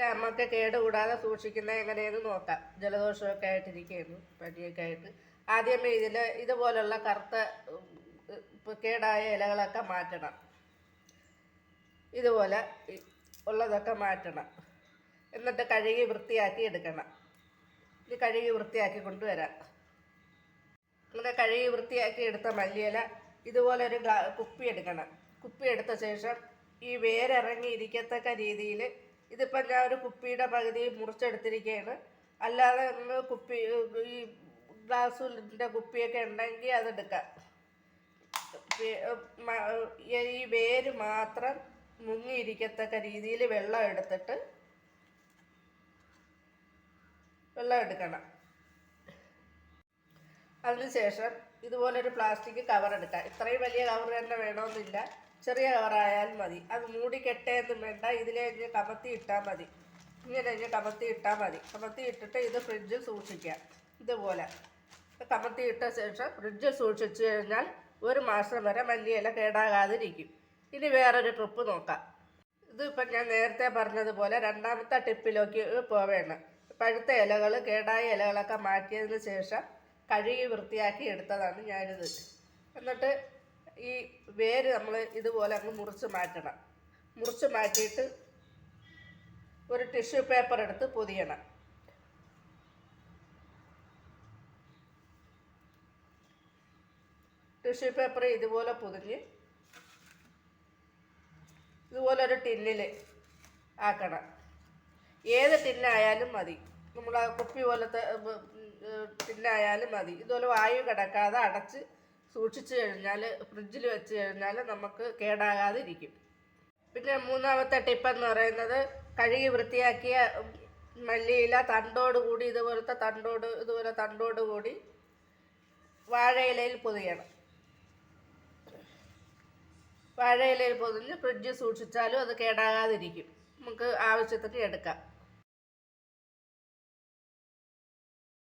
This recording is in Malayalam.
നമുക്ക് കേടുകൂടാതെ സൂക്ഷിക്കുന്നത് എങ്ങനെയെന്ന് നോക്കാം. ജലദോഷമൊക്കെ ആയിട്ടിരിക്കുന്നു പനിയൊക്കെ ആയിട്ട്. ആദ്യമേ ഇതിൽ ഇതുപോലുള്ള കറുത്ത കേടായ ഇലകളൊക്കെ മാറ്റണം. ഇതുപോലെ ഉള്ളതൊക്കെ മാറ്റണം. എന്നിട്ട് കഴുകി വൃത്തിയാക്കി എടുക്കണം. ഇത് കഴുകി വൃത്തിയാക്കി കൊണ്ടുവരാം. അങ്ങനെ കഴുകി വൃത്തിയാക്കി എടുത്ത മല്ലിയില ഇതുപോലെ ഒരു കുപ്പി എടുക്കണം. കുപ്പി എടുത്ത ശേഷം ഈ വേരിറങ്ങി ഇരിക്കത്തക്ക രീതിയിൽ ഇതിപ്പം ഞാൻ ഒരു കുപ്പിയുടെ പകുതി മുറിച്ചെടുത്തിരിക്കുകയാണ് അല്ലാതെ ഒന്ന് കുപ്പി ഈ ഗ്ലാസ്സിന്റെ കുപ്പിയൊക്കെ ഉണ്ടെങ്കിൽ അതെടുക്കാം ഈ വേര് മാത്രം മുങ്ങിയിരിക്കത്തക്ക രീതിയിൽ വെള്ളം എടുത്തിട്ട് വെള്ളം എടുക്കണം. അതിനുശേഷം ഇതുപോലൊരു പ്ലാസ്റ്റിക് കവർ എടുക്കാം. ഇത്രയും വലിയ കവർ തന്നെ വേണമെന്നില്ല. ചെറിയ കവറായാൽ മതി. അത് മൂടി കെട്ടേന്നും വേണ്ട. ഇതിലെ കഴിഞ്ഞ് കമത്തി ഇട്ടാൽ മതി. ഇങ്ങനെ കഴിഞ്ഞ് കമത്തി ഇട്ടാൽ മതി. കമത്തി ഇട്ടിട്ട് ഇത് ഫ്രിഡ്ജിൽ സൂക്ഷിക്കാം ഇതുപോലെ. കമത്തി ഇട്ട ശേഷം ഫ്രിഡ്ജിൽ സൂക്ഷിച്ചു കഴിഞ്ഞാൽ ഒരു മാസം വരെ മല്ലിയില കേടാകാതിരിക്കും. ഇനി വേറൊരു ട്രിപ്പ് നോക്കാം. ഇതിപ്പം ഞാൻ നേരത്തെ പറഞ്ഞതുപോലെ രണ്ടാമത്തെ ടിപ്പിലേക്ക് പോവേണം. പഴുത്ത ഇലകൾ കേടായ ഇലകളൊക്കെ മാറ്റിയതിന് ശേഷം കഴുകി വൃത്തിയാക്കി എടുത്തതാണ് ഞാനിത്. എന്നിട്ട് ഈ വേര് നമ്മൾ ഇതുപോലെ അങ്ങ് മുറിച്ച് മാറ്റണം. മുറിച്ച് മാറ്റിയിട്ട് ഒരു ടിഷ്യൂ പേപ്പർ എടുത്ത് പൊതിയണം. ടിഷ്യൂ പേപ്പർ ഇതുപോലെ പൊതിഞ്ഞ് ഇതുപോലെ ഒരു ടിന്നിൽ ആക്കണം. ഏത് ടിന്നായാലും മതി. നമ്മൾ കുപ്പി പോലത്തെ ടിന്നായാലും മതി. ഇതുപോലെ വായു കിടക്കാതെ അടച്ച് സൂക്ഷിച്ചു കഴിഞ്ഞാൽ ഫ്രിഡ്ജിൽ വെച്ച് കഴിഞ്ഞാൽ നമുക്ക് കേടാകാതിരിക്കും. പിന്നെ മൂന്നാമത്തെ ടിപ്പ് എന്ന് പറയുന്നത് കഴുകി വൃത്തിയാക്കിയ മല്ലിയില തണ്ടോട് കൂടി ഇതുപോലത്തെ തണ്ടോട് ഇതുപോലെ തണ്ടോട് കൂടി വാഴയിലയിൽ പൊതിയണം. വാഴയിലയിൽ പൊതിഞ്ഞ് ഫ്രിഡ്ജിൽ സൂക്ഷിച്ചാലും അത് കേടാകാതിരിക്കും. നമുക്ക് ആവശ്യത്തിന് എടുക്കാം.